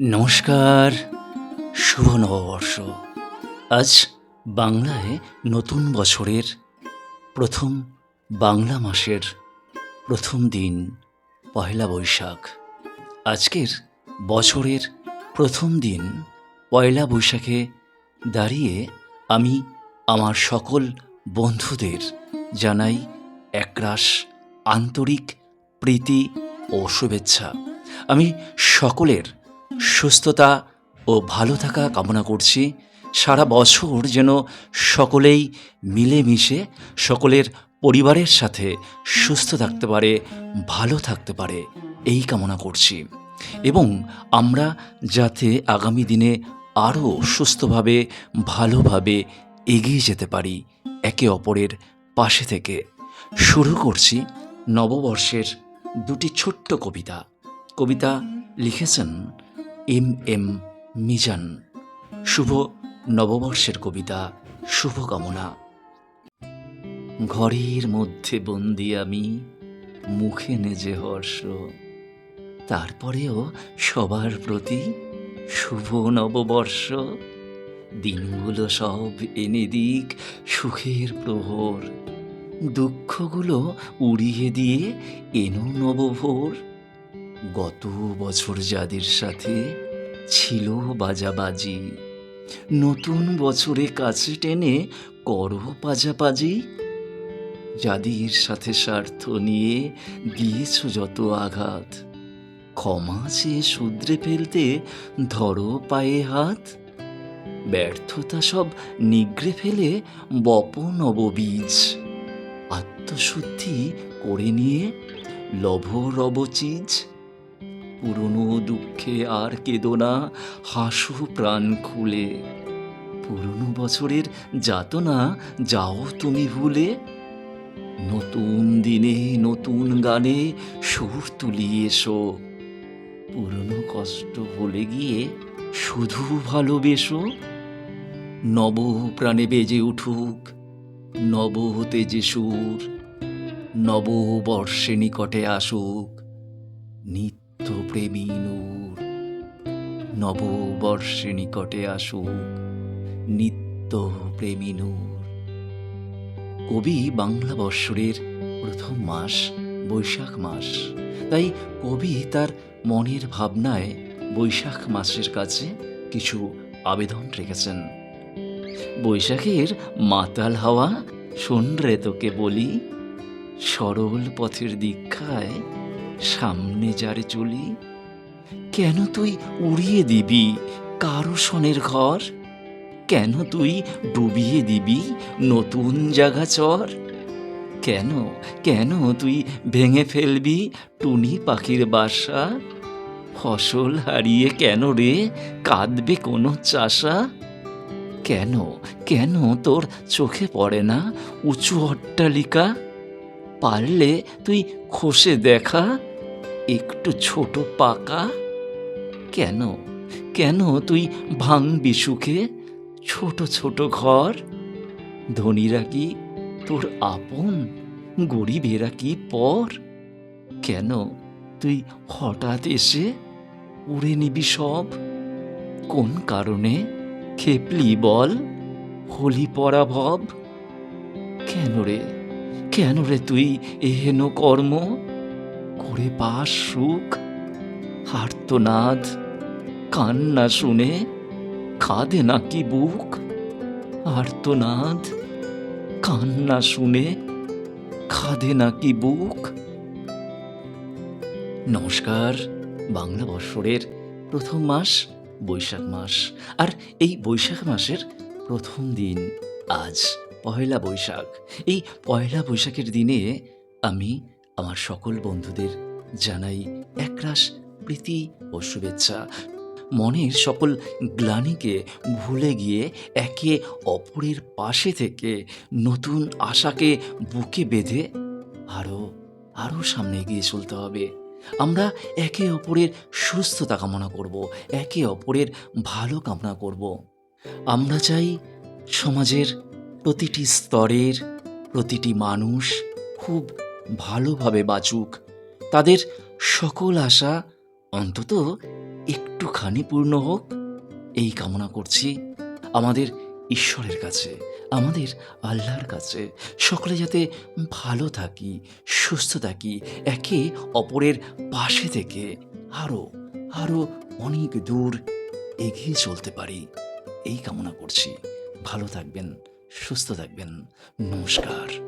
নমস্কার, শুভ নববর্ষ। আজ বাংলায় নতুন বছরের প্রথম বাংলা মাসের প্রথম দিন পয়লা বৈশাখ। আজকের বছরের প্রথম দিন, পয়লা বৈশাখে দাঁড়িয়ে আমি আমার সকল বন্ধুদের জানাই একরাশ আন্তরিক প্রীতি ও শুভেচ্ছা। আমি সকলের সুস্থতা ও ভালো থাকা কামনা করছি। সারা বছর যেন সকলেই মিলেমিশে, সকলের পরিবারের সাথে সুস্থ থাকতে পারে, ভালো থাকতে পারে, এই কামনা করছি। এবং আমরা যাতে আগামী দিনে আরও সুস্থভাবে, ভালোভাবে এগিয়ে যেতে পারি একে অপরের পাশে থেকে। শুরু করছি নববর্ষের দুটি ছোট্ট কবিতা। কবিতা লিখেছেন এম এম মিজান। শুভ নববর্ষের কবিতা, শুভকামনা। ঘরের মধ্যে বন্দি আমি, মুখে নেজে হর্ষ। তারপরেও সবার প্রতি শুভ নববর্ষ। দিনগুলো সব এনে দিক সুখের প্রহর। দুঃখগুলো উড়িয়ে দিয়ে এনো নবভোর। গত বছর যাদের সাথে ছিল বাজাবাজি। নতুন বছরে কাছে টেনে করো পাজাপাজি। যাদের সাথে স্বার্থ নিয়ে দিয়েছ যত আঘাত। ক্ষমা চেয়ে শুধরে ফেলতে ধরো পায়ে হাত। ব্যর্থতা সব নিগড়ে ফেলে বপ নববীজ আত্মশুদ্ধি করে নিয়ে লভ রব চিজ পুরনো দুঃখে আর কেঁদো না, হাসু প্রাণ খুলে। পুরনো বছরের যাতনা, যাও তুমি ভুলে। নতুন দিনে, নতুন গানে সুর তুলিয়ে এসো। পুরনো কষ্ট ভুলে গিয়ে শুধু ভালোবেসো। নব প্রাণে বেজে উঠুক, নব তেজে সুর, নব বর্ষে নিকটে আসুক। নিত্য প্রেমী নূর। নববর্ষে নিকটে আসুক নিত্য প্রেমী নূর। কবি বাংলা বৎসরের প্রথম মাস, বৈশাখ মাস। তাই কবি তার মনের ভাবনায় বৈশাখ মাসের কাছে কিছু আবেদন রেখেছেন। বৈশাখের মাতাল হাওয়া, শোন রে তোকে বলি, সরল পথের দীক্ষায় সামনে যারে চলি, কেন তুই উড়িয়ে দিবি কারও সনের ঘর? কেন তুই ডুবিয়ে দিবি নতুন জাগা চর? কেন কেন তুই ভেঙে ফেলবি টুনি পাখির বাসা? ফসল হারিয়ে কেন রে কাঁদবে কোনো চাষা? কেন কেন তোর চোখে পড়ে না উঁচু অট্টালিকা? পারলে তুই খসে দেখা একটু ছোট পাকা? কেন? কেন তুই ভাঙবি সুখে? ছোট ছোট ঘর? ধনীরা কি তোর আপন? গরিবেরা কি পর? কেন তুই হঠাৎ এসে উড়ে নিবি সব? কোন কারণে? খেপলি বল, হোলি পরা ভব? কেন রে? কেন রে তুই এহেন কর্ম? করে পাস সুখ হার্তনাদ কান্না শুনে কাঁদে নাকি বুক? আর্তনাদ, কান্না শুনে কাঁদে নাকি বুক? নমস্কার, বাংলা বৎসরের প্রথম মাস, বৈশাখ মাস। আর এই বৈশাখ মাসের প্রথম দিন আজ পয়লা বৈশাখ। এই পয়লা বৈশাখের দিনে আমি আমার সকল বন্ধুদের জানাই একরাশ প্রীতি ও শুভেচ্ছা। মনের সকল গ্লানিকে ভুলে গিয়ে একে অপরের পাশে থেকে নতুন আশাকে বুকে বেঁধে আরও আরও সামনে এগিয়ে চলতে হবে। আমরা একে অপরের সুস্থতা কামনা করব, একে অপরের ভালো কামনা করব। আমরা চাই সমাজের প্রতিটি স্তরের প্রতিটি মানুষ খুব ভালোভাবে বাঁচুক। তাদের সকল আশা অন্তত একটুখানি পূর্ণ হোক। এই কামনা করছি আমাদের ঈশ্বরের কাছে, আমাদের আল্লাহর কাছে। সকলে যাতে ভালো থাকি, সুস্থ থাকি, একে অপরের পাশে থেকে আরও আরও অনেক দূর এগিয়ে চলতে পারি। এই কামনা করছি। ভালো থাকবেন, সুস্থ থাকবেন। নমস্কার।